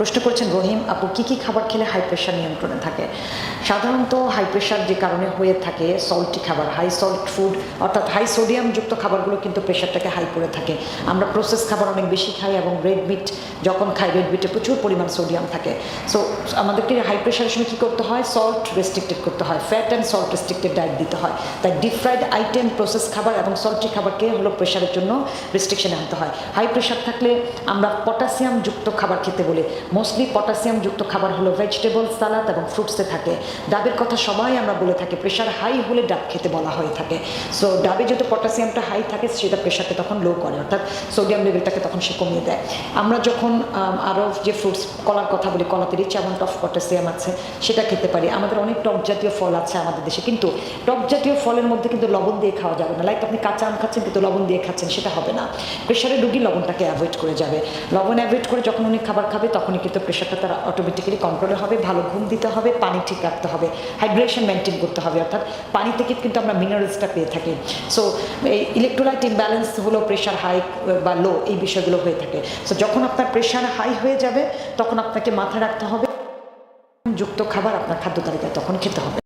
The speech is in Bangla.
প্রশ্ন করেছেন, রহিম, আপু, কী কী খাবার খেলে হাই প্রেশার নিয়ন্ত্রণে থাকে? সাধারণত হাই প্রেশার যে কারণে হয়ে থাকে সল্টি খাবার হাই সল্ট ফুড অর্থাৎ হাই সোডিয়ামযুক্ত খাবারগুলো কিন্তু প্রেশারটাকে হাই করে থাকে। আমরা প্রসেস খাবার অনেক বেশি খাই এবং রেড মিট যখন খাই রেড মিটে প্রচুর পরিমাণ সোডিয়াম থাকে। সো আমাদেরকে হাই প্রেশারের সময় কী করতে হয়? সল্ট রেস্ট্রিক্টেড করতে হয়। Fat and salt restricted diet দিতে হয়। তাই ডিপ ফ্রাইড আইটেম প্রসেস খাবার এবং সল্টি খাবারকে হলো প্রেশারের জন্য রেস্ট্রিকশনে আনতে হয়। হাই প্রেশার থাকলে আমরা পটাশিয়ামযুক্ত খাবার খেতে বলি। মোস্টলি পটাশিয়ামযুক্ত খাবার হলো ভেজিটেবল সালাদ এবং ফ্রুটসে থাকে। ডাবের কথা সবাই আমরা বলে থাকি প্রেশার হাই হলে ডাব খেতে বলা হয়ে থাকে। সো ডাবে যেহেতু পটাশিয়ামটা হাই থাকে, সেটা প্রেশারকে তখন লো করে, অর্থাৎ সোডিয়াম লেভেলটাকে তখন সে কমিয়ে দেয়। আমরা যখন আরও যে ফ্রুটস কলার কথা বলি, কলাতে রিচ অ্যামাউন্ট অফ পটাশিয়াম আছে, সেটা খেতে পারি। আমাদের অনেক টক জাতীয় ফল আছে আমাদের দেশে, কিন্তু টক জাতীয় ফলের মধ্যে কিন্তু লবণ দিয়ে খাওয়া যাবে না। লাইক আপনি কাঁচা আম খাচ্ছেন, কিন্তু লবণ দিয়ে খাচ্ছেন, সেটা হবে না। প্রেশারের রুগী লবণটাকে অ্যাভয়েড করে যাবে। লবণ অ্যাভয়েড করে যখন উনি খাবার খাবে তখনই কিন্তু প্রেশারটা তারা অটোমেটিক্যালি কন্ট্রোলে হবে, ভালো ঘুম দিতে হবে, পানি ঠিক রাখতে হবে হাইড্রেশন মেনটেন করতে হবে, অর্থাৎ পানি থেকে কিন্তু আমরা মিনারেলসটা পেয়ে থাকি। সো এই ইলেকট্রোলাইট ইমব্যালেন্স হলো প্রেশার হাই বা লো এই বিষয়গুলো হয়ে থাকে। সো যখন আপনার প্রেশার হাই হয়ে যাবে, তখন আপনাকে মাথায় রাখতে হবে, যুক্ত খাবার আপনার খাদ্য তালিকায় তখন খেতে হবে।